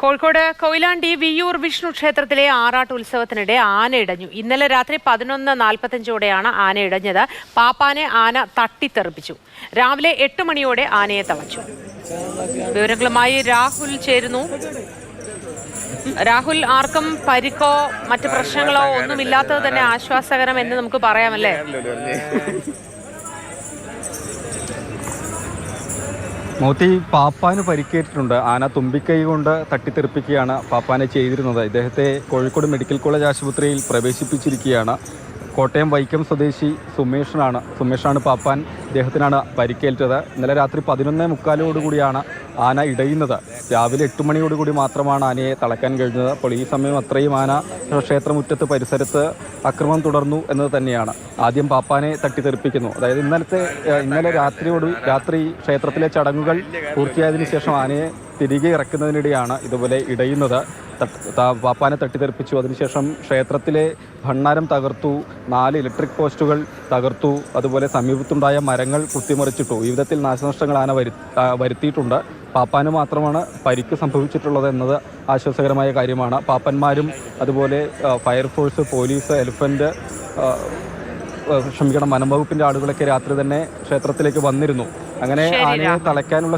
കോഴിക്കോട് കൊയിലാണ്ടി വിയൂർ വിഷ്ണു ക്ഷേത്രത്തിലെ ആറാട്ട് ഉത്സവത്തിനിടെ ആന ഇടഞ്ഞു. ഇന്നലെ രാത്രി പതിനൊന്ന് നാൽപ്പത്തഞ്ചോടെയാണ് ആന ഇടഞ്ഞത്. പാപ്പാനെ ആന തട്ടിത്തെറിപ്പിച്ചു. രാവിലെ എട്ട് മണിയോടെ ആനയെ തളച്ചു. വിവരങ്ങളുമായി രാഹുൽ ചേരുന്നു. രാഹുൽ ആർക്കും പരിക്കോ മറ്റു പ്രശ്നങ്ങളോ ഒന്നുമില്ലാത്തത് തന്നെ ആശ്വാസകരം എന്ന് നമുക്ക് പറയാമല്ലേ? മോത്തി പാപ്പാന് പരിക്കേറ്റിട്ടുണ്ട്. ആന തുമ്പിക്കൈ കൊണ്ട് തട്ടിത്തെറിപ്പിക്കുകയാണ് പാപ്പാനെ ചെയ്തിരുന്നത്. ഇദ്ദേഹത്തെ കോഴിക്കോട് മെഡിക്കൽ കോളേജ് ആശുപത്രിയിൽ പ്രവേശിപ്പിച്ചിരിക്കുകയാണ്. കോട്ടയം വൈക്കം സ്വദേശി സുമേഷനാണ്. സുമേഷാണ് പാപ്പാൻ ഇദ്ദേഹത്തിനാണ് പരിക്കേറ്റത്. ഇന്നലെ രാത്രി പതിനൊന്നേ മുക്കാലോടുകൂടിയാണ് ആന ഇടയുന്നത്. രാവിലെ എട്ട് മണിയോടുകൂടി മാത്രമാണ് ആനയെ തളയ്ക്കാൻ കഴിഞ്ഞത്. അപ്പോൾ ഈ സമയം അത്രയും ആന ക്ഷേത്രമുറ്റത്ത് പരിസരത്ത് അക്രമം തുടർന്നു എന്നത് തന്നെയാണ്. ആദ്യം പാപ്പാനെ തട്ടിത്തെറിപ്പിക്കുന്നു. അതായത് ഇന്നലത്തെ ഇന്നലെ രാത്രിയോട് രാത്രി ക്ഷേത്രത്തിലെ ചടങ്ങുകൾ പൂർത്തിയായതിനു ശേഷം ആനയെ തിരികെ ഇറക്കുന്നതിനിടെയാണ് ഇതുപോലെ ഇടയുന്നത്. പാപ്പാനെ തട്ടിത്തെറിപ്പിച്ചു. അതിനുശേഷം ക്ഷേത്രത്തിലെ ഭണ്ണാരം തകർത്തു. നാല് ഇലക്ട്രിക് പോസ്റ്റുകൾ തകർത്തു. അതുപോലെ സമീപത്തുണ്ടായ മരങ്ങൾ കുത്തിമറിച്ചിട്ടു. ഈ വിധത്തിൽ നാശനഷ്ടങ്ങൾ ആന വരു വരുത്തിയിട്ടുണ്ട്. പാപ്പാന് മാത്രമാണ് പരിക്ക് സംഭവിച്ചിട്ടുള്ളത് എന്നത് ആശ്വാസകരമായ കാര്യമാണ്. പാപ്പന്മാരും അതുപോലെ ഫയർഫോഴ്സ് പോലീസ് ആ, ക്ഷമിക്കണം വനം വകുപ്പിന്റെ ആളുകളൊക്കെ രാത്രി തന്നെ ക്ഷേത്രത്തിലേക്ക് വന്നിരുന്നു. അങ്ങനെ ആനയെ. തളയ്ക്കാനുള്ള